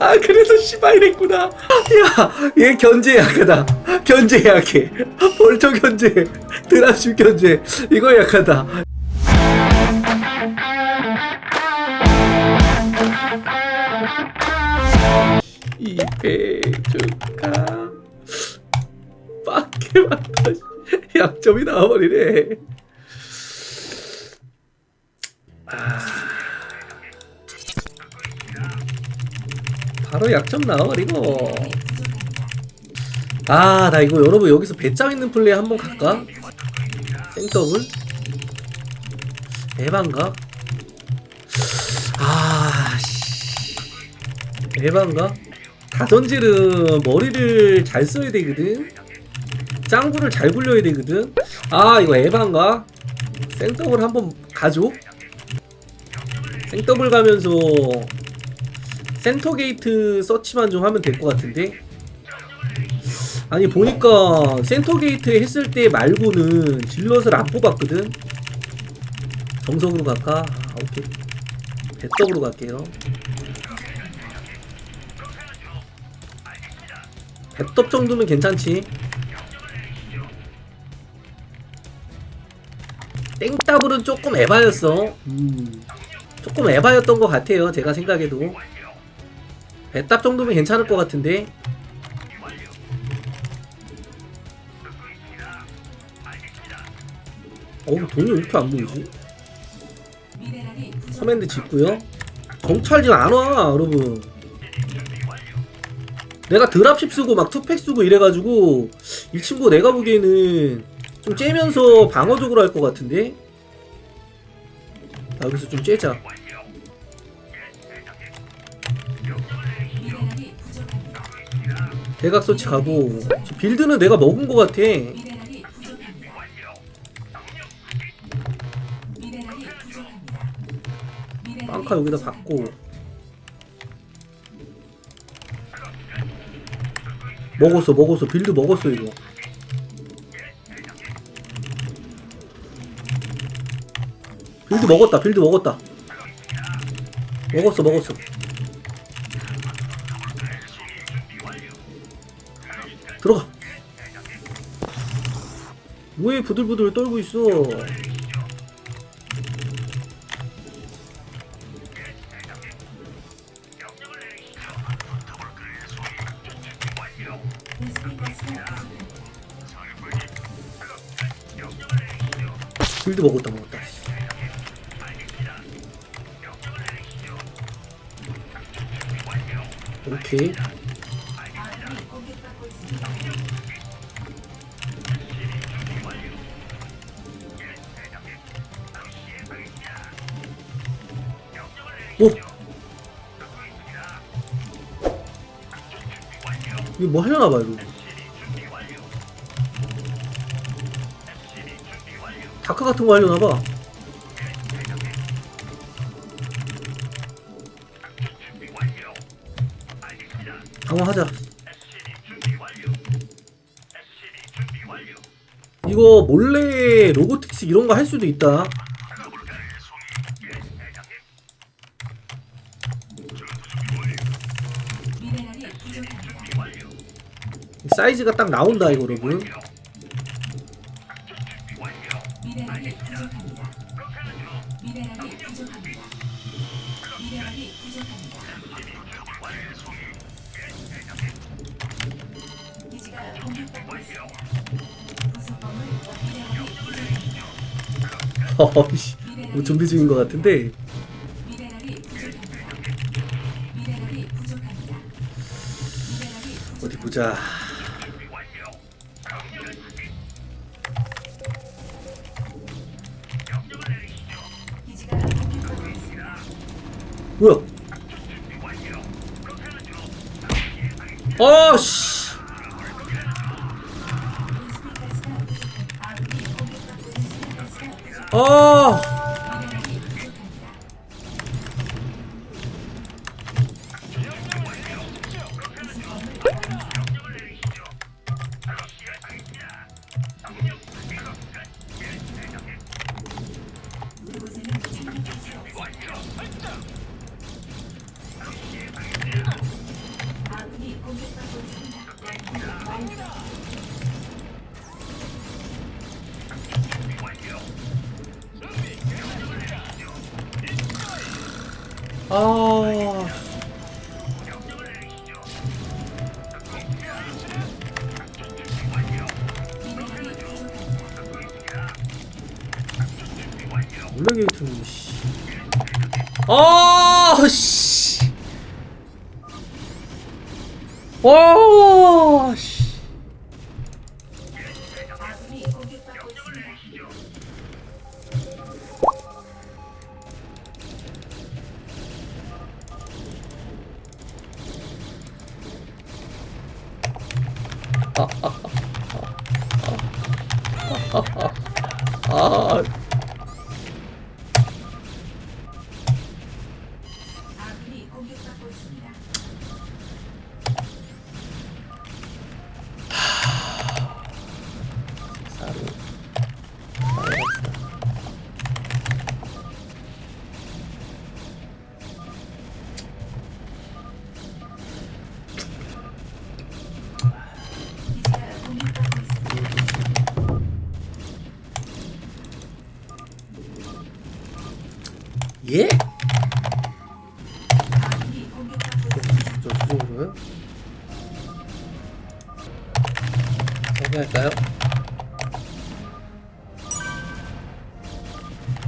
아 그래서 씨발 이랬구나. 야얘 견제 약하다. 견제 약해. 벌처 견제 드랍십 견제. 이거 약하다. 이배 축하 빡게 맞다. 약점이 나와버리네 바로 약점 나와버리고 아 나 이거 여러분 여기서 배짱 있는 플레이 한번 갈까? 생더블? 에반가? 아씨 에반가? 다전지르 머리를 잘 써야 되거든 짱구를 잘 굴려야 되거든 아 이거 에반가? 생더블 한번 가죠? 생더블 가면서 센터 게이트 서치만 좀 하면 될 것 같은데? 아니 보니까 센터 게이트 했을 때 말고는 질럿을 안 뽑았거든? 정석으로 갈까? 아, 오케이. 배떡으로 갈게요. 배떡 정도면 괜찮지? 땡따블은 조금 에바였어. 음, 조금 에바였던 것 같아요 제가 생각해도 배탑 정도면 괜찮을 것 같은데? 어우 돈이 왜 이렇게 안 보이지? 커맨드 짓고요? 정찰진 안와 여러분. 내가 드랍십 쓰고 막 투팩 쓰고 이래가지고 이 친구 내가 보기에는 좀 째면서 방어적으로 할 것 같은데? 나 여기서 좀 째자 대각 서치 가고. 빌드는 내가 먹은 것 같아. 빵카 여기다 받고. 먹었어 먹었어. 빌드 먹었어 이거. 빌드 먹었다 빌드 먹었다. 먹었어 먹었어 들어가. 왜 부들부들 떨고 있어? 빌드 먹었다 먹었다. 오케이 오! 이거 뭐 하려나 봐요, 이거. 다크 같은 거 하려나 봐. 강화하자. 이거 몰래 로보틱스 이런 거 할 수도 있다. 사이즈가 딱 나온다 이거 여러분. 어이씨, 뭐 준비 중인 것 같은데. 어디 보자. 뭐야? 아 씨. 아. 아. 원래 게이트는 씨. 아, 씨. 와, 씨. 아, 예? 저 정도로요? 정리할까요?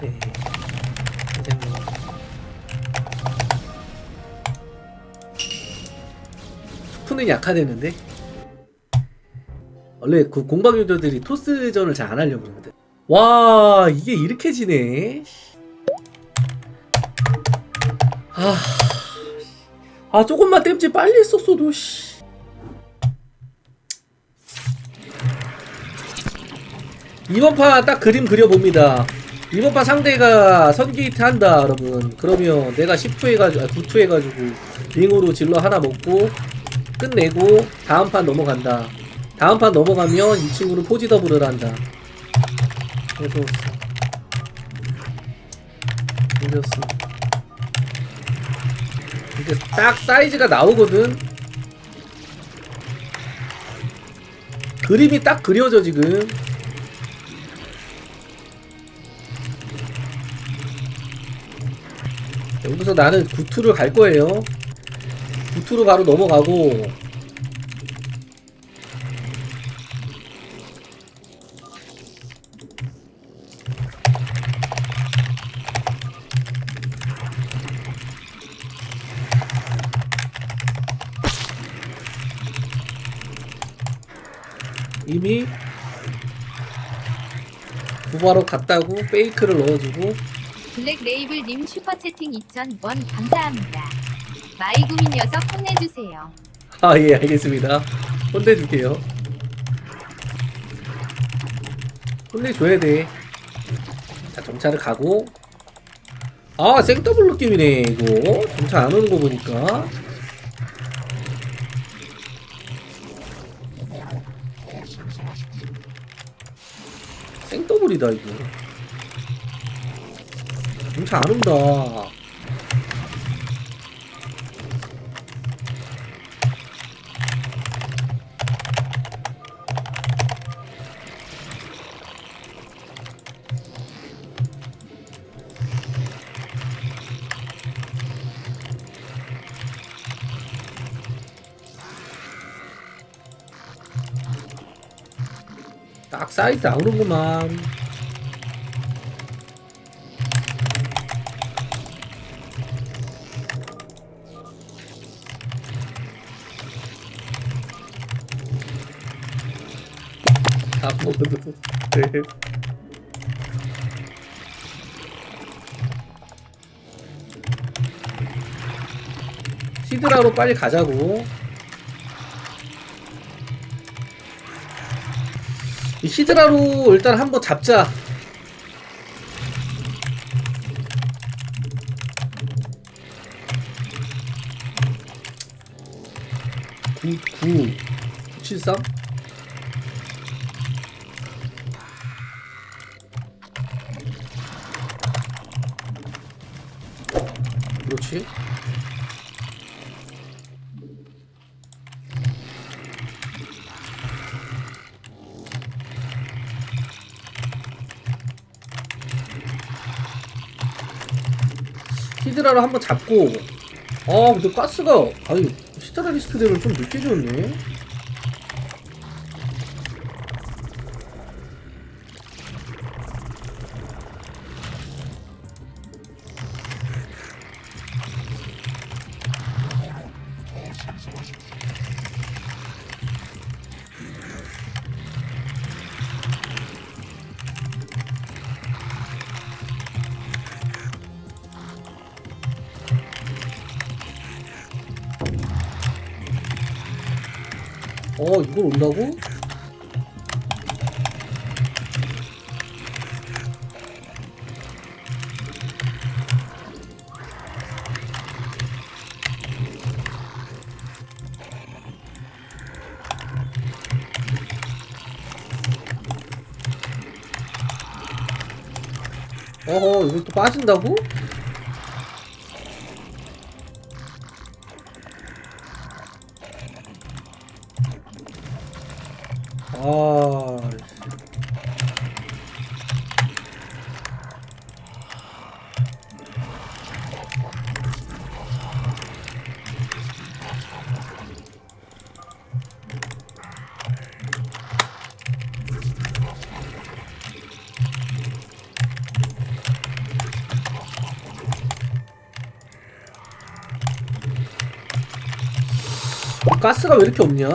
네. 투는 약화되는데? 원래 그 공방 유저들이 토스전을 잘 안 하려고 그러거든. 와, 이게 이렇게 지네. 아. 아 조금만 땜지 빨리 했었어도 씨. 이번 판 딱 그림 그려봅니다 이번 판 상대가 선게이트 한다 여러분 그러면 내가 10투 해가지고 아, 9투 해가지고 링으로 질러 하나 먹고 끝내고 다음 판 넘어간다 다음 판 넘어가면 이 친구는 포지 더블을 한다 그래서 이겼어 딱 사이즈가 나오거든. 그림이 딱 그려져 지금. 여기서 나는 구투를 갈 거예요. 구투로 바로 넘어가고. 이미 구바로 갔다고 페이크를 넣어주고. 블랙 레이블님 슈퍼채팅 2,000원 감사합니다. 마이구미 녀석 혼내주세요. 아 예 알겠습니다. 혼내줄게요. 혼내줘야 돼 자 정찰을 가고. 아 생더블 느낌이네 이거. 정찰 안 오는 거 보니까 생더블이다 이거 정찰 안 온다 딱 사이즈 나오는구만. 다 먹어도 네. 시드라로 빨리 가자고. 이 히드라로 일단 한번 잡자. 구, 구, 973? 그렇지? 히드라를 한번 잡고 아 근데 가스가 아유 히드라 리스크대를 좀 늦게 줬네 어 이걸 온다고? 어허 이걸 또 빠진다고? 아 가스가 왜 이렇게 없냐?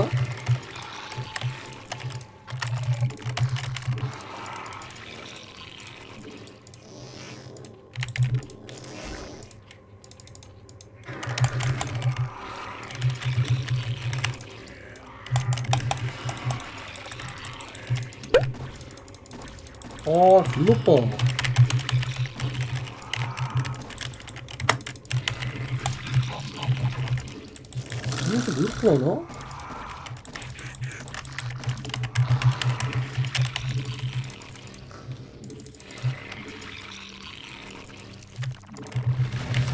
아, 졸로빠. 이렇게 많아?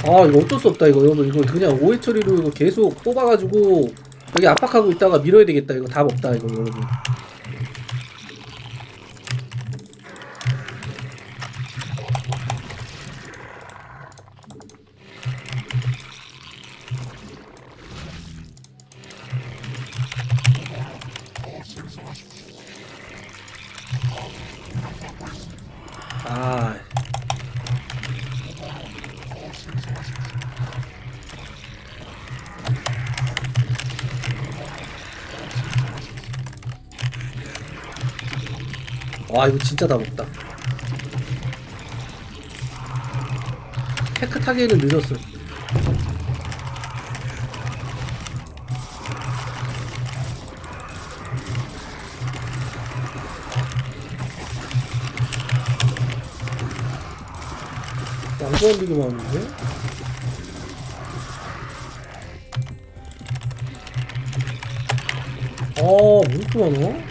아 이거 어쩔 수 없다 이거. 여러분 이거 그냥 오해 처리로 이거 계속 뽑아가지고 여기 압박하고 있다가 밀어야 되겠다. 이거 답 없다 이거 여러분 와 이거 진짜 답 없다 테크 타기에는 늦었어 안 되게 많은데? 아, 왜 이렇게 많아?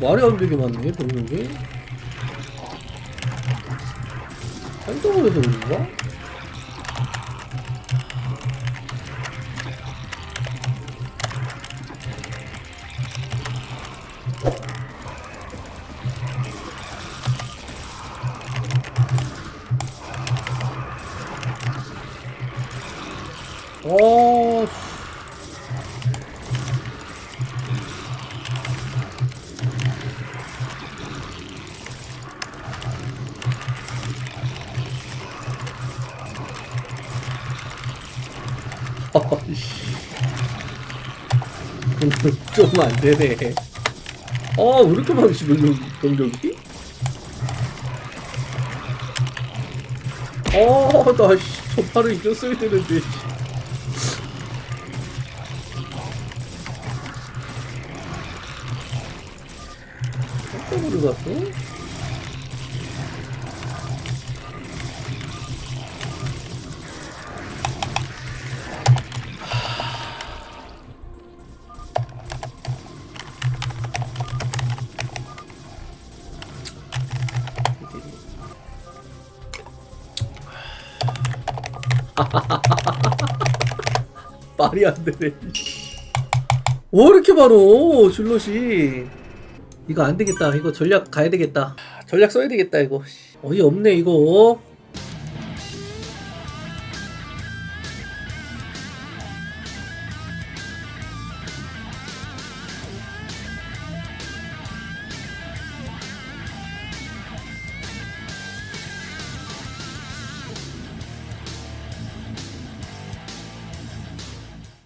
말이 안 되게 많네, 병력이. 한동을 해서 그런가? 좀 안 되네. 아, 왜 이렇게 많지, 병력, 병력이? 아, 나, 씨, 전파를 이겼어야 되는데, 씨. 깜짝 놀랐어? 말이 안 되네. 왜 이렇게 많어 질럿이. 이거 안 되겠다. 이거 전략 가야 되겠다. 전략 써야 되겠다 이거. 어이 없네 이거